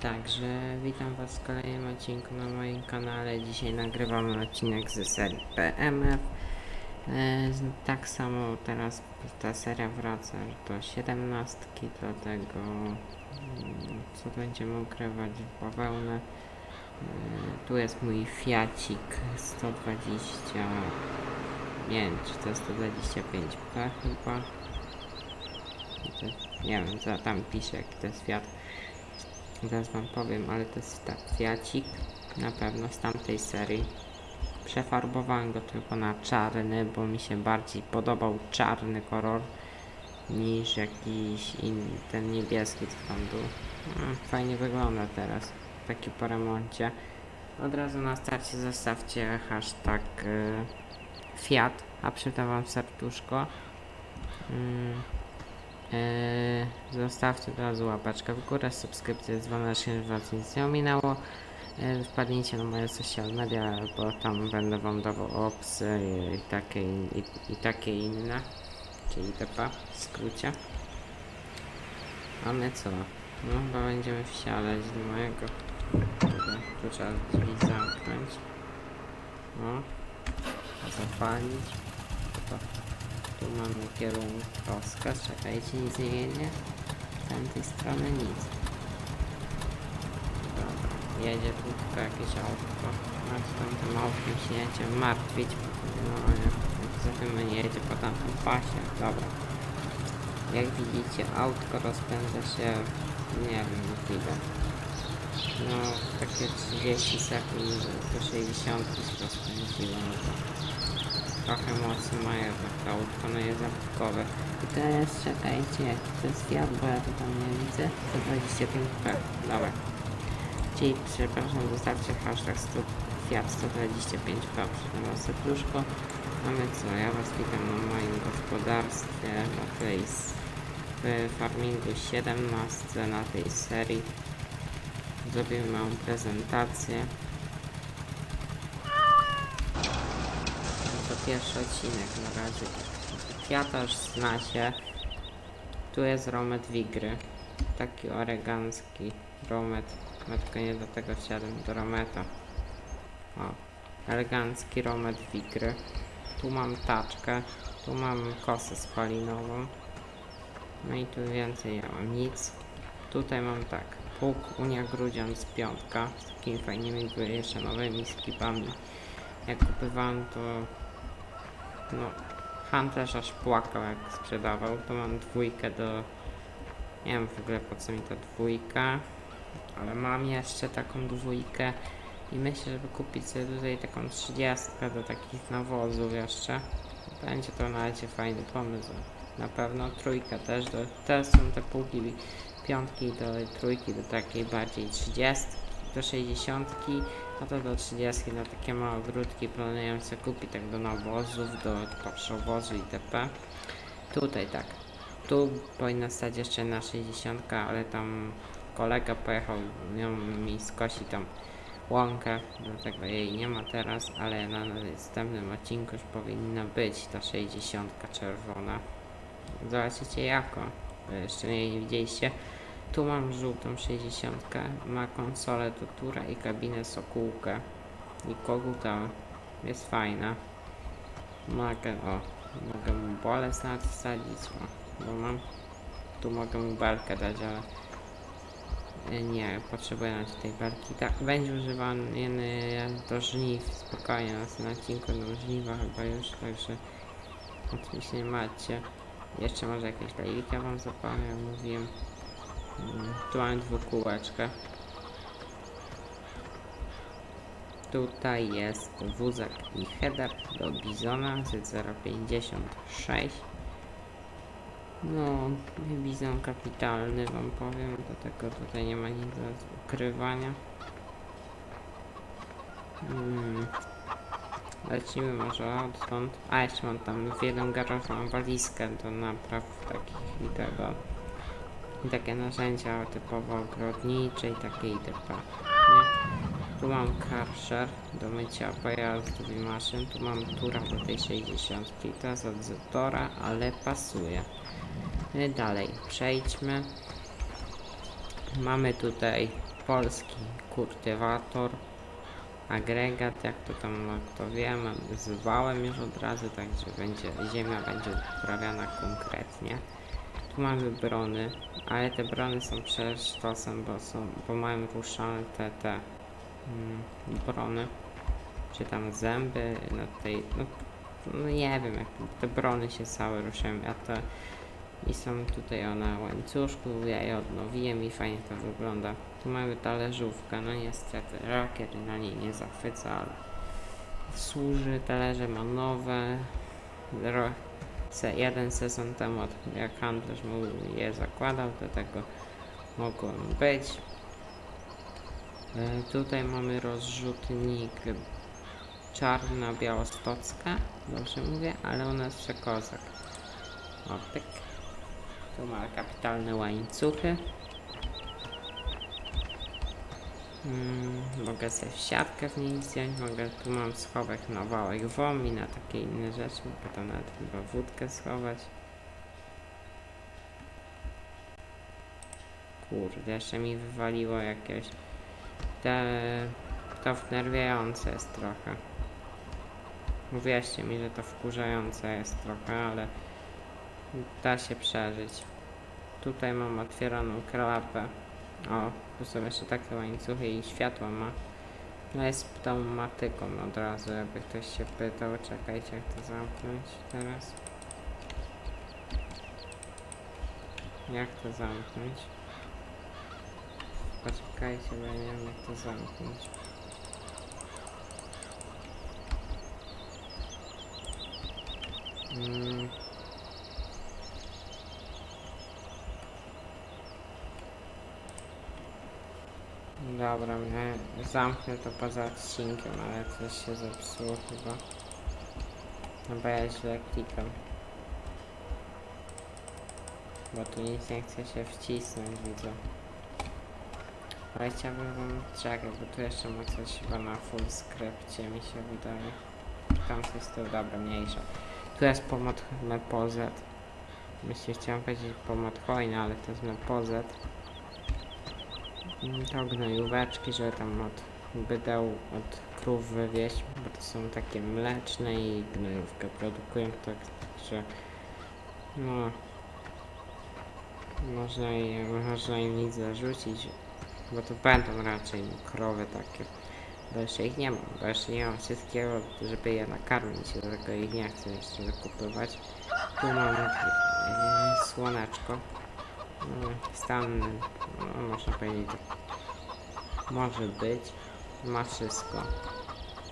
Także witam Was w kolejnym odcinku na moim kanale. Dzisiaj nagrywamy odcinek ze serii PMF. E, tak samo teraz ta seria wraca do 17, dlatego mm, co będziemy ukrywać w bawełnę. E, tu jest mój Fiacik 120. Nie wiem, czy to jest 125P chyba. To, nie wiem, co tam pisze, jaki to jest Fiat. Zaraz wam powiem, ale to jest tak, Fiacik na pewno z tamtej serii. Przefarbowałem go tylko na czarny, bo mi się bardziej podobał czarny kolor niż jakiś inny, ten niebieski co tam był. Fajnie wygląda teraz, taki po remoncie. Od razu na starcie zostawcie hashtag y, Fiat, a przytem wam serduszko. Mm. Eee, zostawcie od razu łapeczkę w górę, subskrypcję, dzwoneczek, żeby was nic nie ominęło. Eee, wpadnijcie na moje social media, bo tam będę wam dawał opsy i, takie, i, i takie inne, czyli TP w skrócie. A my co? No chyba będziemy wsiadać do mojego. Tutaj, tu trzeba drzwi zamknąć. No. Zapalić. To tu mamy kierunkowskaz, czekajcie, nic nie jedzie. Z tamtej strony nic. Dobra, jedzie tylko jakieś autko. Nad tamtym autkiem się będziemy martwić. No nie, poza tym jedzie po tamtym pasie. Dobra. Jak widzicie, autko rozpędza się, nie wiem, ile. No, takie 30 sekund do 60 się rozpędziło. No to trochę mocy ma jednak to autko, no jest. I teraz czekajcie, jaki to jest bo ja to tam nie widzę. 125P, dobra. Czyli przepraszam, zostawcie hashtag 100, Fiat 125P przy tym serduszko. Mamy co, ja was witam na moim gospodarstwie, na tej w farmingu 17 na tej serii. Zrobimy małą prezentację. No to pierwszy odcinek na razie. Fiata już znacie. Tu jest Romet Wigry. Taki oregancki Romet. No tylko nie tego wsiadłem, do Rometa. O, elegancki Romet Wigry. Tu mam taczkę. Tu mam kosę spalinową. No i tu więcej ja mam nic. Tutaj mam tak. Pług Unia Grudziądz piątka. Z takimi fajnymi jeszcze nowymi skipami. Jak kupywałem to no Han też aż płakał jak sprzedawał. To mam dwójkę do... Nie wiem w ogóle po co mi ta dwójka. Ale mam jeszcze taką dwójkę. I myślę, żeby kupić sobie tutaj taką trzydziestkę do takich nawozów jeszcze. Będzie to na razie fajny pomysł. Na pewno trójkę też. Do, te są te półki piątki do trójki do takiej bardziej 30 do 60 no to do 30 na takie małe ogródki planuję kupić tak do nawozów, do paszowozu itp. Tutaj tak. Tu powinna stać jeszcze na 60, ale tam kolega pojechał ją mi skosi tam łąkę, dlatego jej nie ma teraz, ale na następnym odcinku już powinna być ta 60 czerwona. Zobaczycie jako, jeszcze nie widzieliście. Tu mam żółtą 60, ma konsolę do tura i kabinę sokółkę i koguta jest fajna. Mogę, o, mogę mu bolec nawet wsadzić, o, bo mam, tu mogę mu belkę dać, ale nie, potrzebuję nawet tej belki. Tak, będzie używany do żniw, spokojnie, na odcinku do żniwa chyba już, także oczywiście nie macie. Jeszcze może jakieś lejka wam jak mówiłem. Tu mam dwukółeczkę. Tutaj jest wózek i header do Bizona Z056. No, Bizon kapitalny wam powiem, dlatego tutaj nie ma nic do ukrywania. Mm. Lecimy może odtąd. A jeszcze mam tam w jedną garażową walizkę do napraw takich i tego takie narzędzia typowo ogrodnicze i takie itp. Nie? Tu mam karcher do mycia pojazdów i maszyn. Tu mam tura do tej 60. To jest od ale pasuje. Y, Dalej, przejdźmy. Mamy tutaj polski kultywator, agregat, jak to tam no, kto wie, mam- zwałem już od razu, także będzie, ziemia będzie uprawiana konkretnie. Tu mamy brony, ale te brony są przesztosem, bo są, bo mają ruszane te, te mm, brony, czy tam zęby na tej, no, no nie wiem, jak te brony się całe ruszają, a te i są tutaj one łańcuszku, ja je odnowiłem i fajnie to wygląda. Tu mamy talerzówkę, no niestety rakiet na niej nie zachwyca, ale służy, talerze ma nowe. Se, jeden sezon temu, jak handlarz mu je zakładał, do tego mogą być. E, tutaj mamy rozrzutnik czarna białostocka, dobrze mówię, ale u nas przekozak. O, pyk. Tu ma kapitalne łańcuchy. Mm, mogę sobie siatkę w niej zdjąć, mogę, tu mam schowek na wałek WOM i na takie inne rzeczy, mogę tam nawet chyba wódkę schować. Kurde, jeszcze mi wywaliło jakieś... Te... To wnerwiające jest trochę. Uwierzcie mi, że to wkurzające jest trochę, ale da się przeżyć. Tutaj mam otwieraną klapę. O, tu są jeszcze takie łańcuchy i światło ma. No jest tą matyką od razu, jakby ktoś się pytał. Czekajcie, jak to zamknąć teraz. Jak to zamknąć? Poczekajcie, bo ja nie wiem jak to zamknąć. Mm. Dobra, nie, zamknę to poza odcinkiem, ale coś się zepsuło chyba. No bo ja źle klikam. Bo tu nic nie chce się wcisnąć, widzę. Ale chciałbym wam czekać, bo tu jeszcze ma coś chyba na full skrypcie, mi się wydaje. Tam coś tyłu, dobra, mniejsza. Tu jest pomod Mepozet. Myślę, chciałem powiedzieć pomod hojny, ale to jest Mepozet. To gnojóweczki, żeby tam od bydeł, od krów wywieźć, bo to są takie mleczne i gnojówkę produkują, tak że no można, je, można im nic zarzucić, bo to będą raczej krowy takie, bo jeszcze ich nie mam, bo jeszcze nie mam wszystkiego, żeby je nakarmić, dlatego ich nie chcę jeszcze zakupywać. Tu mamy e, słoneczko, stan, no, można powiedzieć, tak może być. Ma wszystko.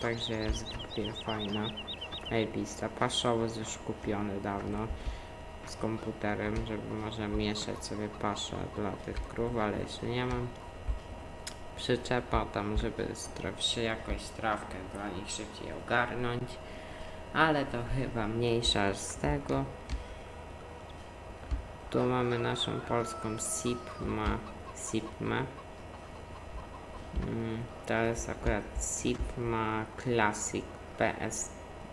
Także jest głupie fajna. Ejbista. Paszowy już kupiony dawno. Z komputerem, żeby można mieszać sobie paszę dla tych krów, ale jeszcze nie mam. Przyczepa tam, żeby się jakoś trawkę dla nich szybciej ogarnąć. Ale to chyba mniejsza z tego. Tu mamy naszą polską SIPMA. SIPMę. Mm, To jest akurat Sigma Classic PS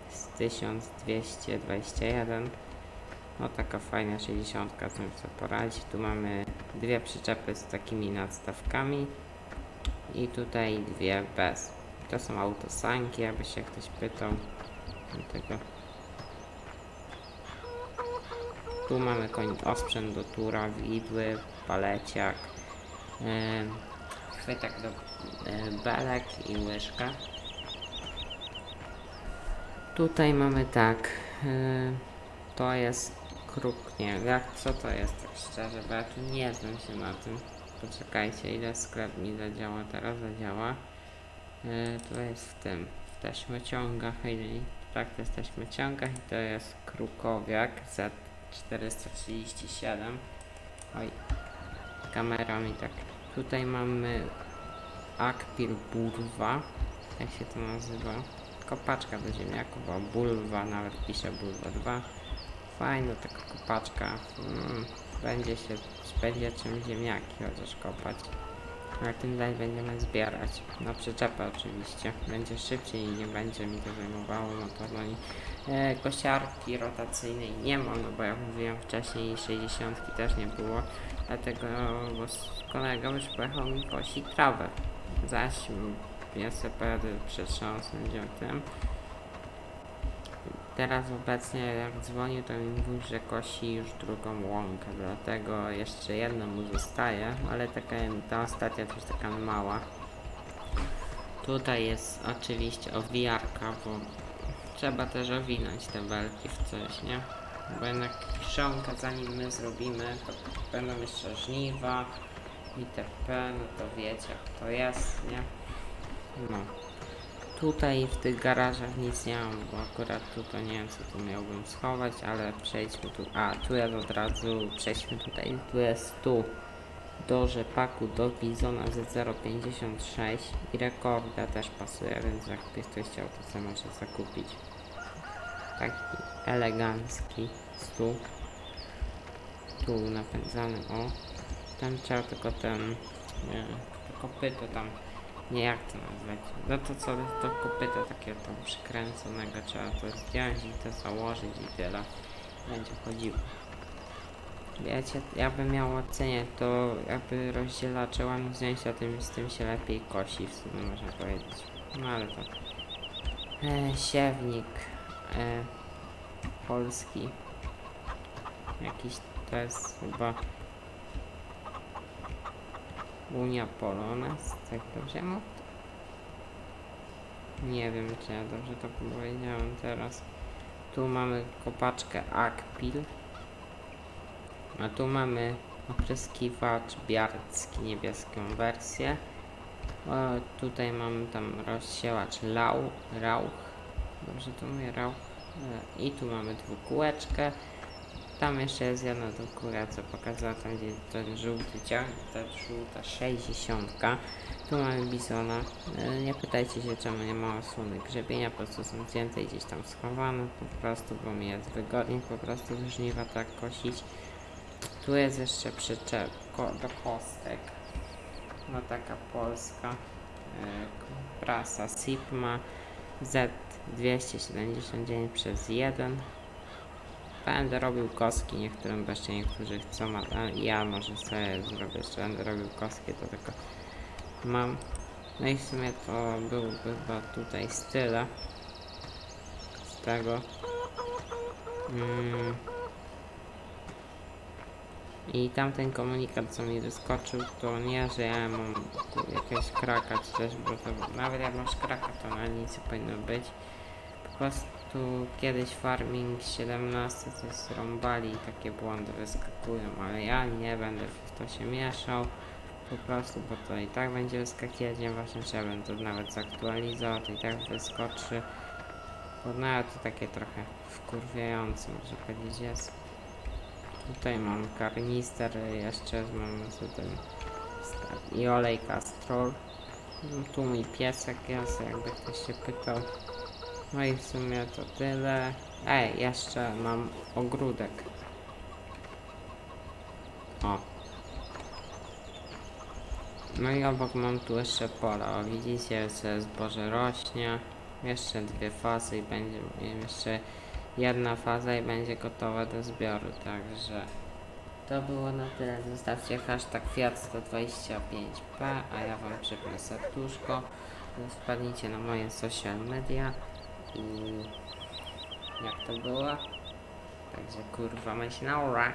z 1221. No taka fajna 60 z tym co poradzić. Tu mamy dwie przyczepy z takimi nadstawkami i tutaj dwie bez. To są autosanki, jakby się ktoś pytał. Dlatego tu mamy koń osprzęt do tura, widły, paleciak, em, chwytak do belek i łyżka. Tutaj mamy tak, to jest kruk, nie jak co to jest tak szczerze, bo ja tu nie znam się na tym. Poczekajcie, ile sklep mi zadziała, teraz zadziała. E, to jest w tym, w taśmociągach, tak to jest taśmociągach i to jest krukowiak Z437. Oj, kamera mi tak. Tutaj mamy Akpil Burwa, jak się to nazywa. Kopaczka do ziemniaków, a bulwa, nawet pisze bulwa 2. Fajna taka kopaczka. Mm, będzie się, będzie czym ziemniaki chociaż kopać. Na tym dalej będziemy zbierać. Na przyczepę oczywiście. Będzie szybciej i nie będzie mi to zajmowało to no i e, kosiarki rotacyjnej nie mam, no bo jak mówiłem wcześniej 60 też nie było. Dlatego, bo kolega już pojechał mi kosić trawę. Zaś ja sobie przetrząsnąć o tym. Teraz obecnie jak dzwonił, to mi mówił, że kosi już drugą łąkę, dlatego jeszcze jedna mu zostaje, ale taka, ta ostatnia to już taka mała. Tutaj jest oczywiście owijarka, bo trzeba też owinąć te belki w coś, nie? Bo jednak kiszonkę zanim my zrobimy, to będą jeszcze żniwa, itp., no to wiecie jak to jest, nie? No. Tutaj w tych garażach nic nie mam, bo akurat tu to nie wiem co tu miałbym schować, ale przejdźmy tu. A, tu jest od razu, przejdźmy tutaj, tu jest tu do rzepaku do Bizona Z056 i rekorda też pasuje, więc jak ktoś chciał to sobie może zakupić. Taki elegancki stół. Tu napędzany, o. Tam trzeba tylko ten, nie, kopyto tam nie jak to nazwać. No to co, to kopyto takie tam przykręconego trzeba to zdjąć i to założyć i tyle. Będzie chodziło. Wiecie, jakby miał oceniać, to jakby rozdzielacze ładnie wziąć, a tym, z tym się lepiej kosi w sumie można powiedzieć. No ale to... E, siewnik e, polski. Jakiś to jest chyba Unia Polones, tak dobrze mu? Nie wiem, czy ja dobrze to powiedziałem teraz. Tu mamy kopaczkę Akpil. A tu mamy opryskiwacz biarcki, niebieską wersję. O, tutaj mamy tam rozsiewacz Lau, Rauch. Dobrze to mówię, Rauch. E, I tu mamy dwukółeczkę. Tam jeszcze jest jedna do góra, co pokazała tam gdzie ten żółty ciąg, ta żółta 60. Tu mamy bizona. E, Nie pytajcie się czemu nie ma osłony grzebienia, po prostu są zdjęte i gdzieś tam schowane po prostu, bo mi jest wygodniej po prostu z żniwa tak kosić. Tu jest jeszcze przyczep do kostek. No taka polska. E, prasa Sigma Z279 przez 1. Będę robił kostki niektórym, jeszcze niektórzy chcą, a ja może sobie zrobię jeszcze będę robił kostki, to tylko mam. No i w sumie to byłby chyba tutaj z tyle. Z tego. Mm. I tamten komunikat, co mi wyskoczył, to nie, że ja mam jakiegoś kraka czy coś, bo to nawet jak masz kraka, to na nic nie powinno być. Po prostu kiedyś Farming 17 coś zrąbali i takie błędy wyskakują, ale ja nie będę w to się mieszał. Po prostu, bo to i tak będzie wyskakiwać, nieważne czy ja będę to nawet zaktualizował, to i tak wyskoczy. Bo nawet to takie trochę wkurwiające, można powiedzieć jest. Tutaj mam karnister, jeszcze co ten i olej kastrol. No, Tu mój piesek jest, jakby ktoś się pytał. No i w sumie to tyle. Ej, jeszcze mam ogródek. O. No i obok mam tu jeszcze pola. O, widzicie, że zboże rośnie. Jeszcze dwie fazy i będzie jeszcze jedna faza i będzie gotowa do zbioru, także to było na tyle. Zostawcie hashtag Fiat125P, a ja wam przypnę serduszko. Wpadnijcie na moje social media i jak to było? Także kurwa myśl na ura.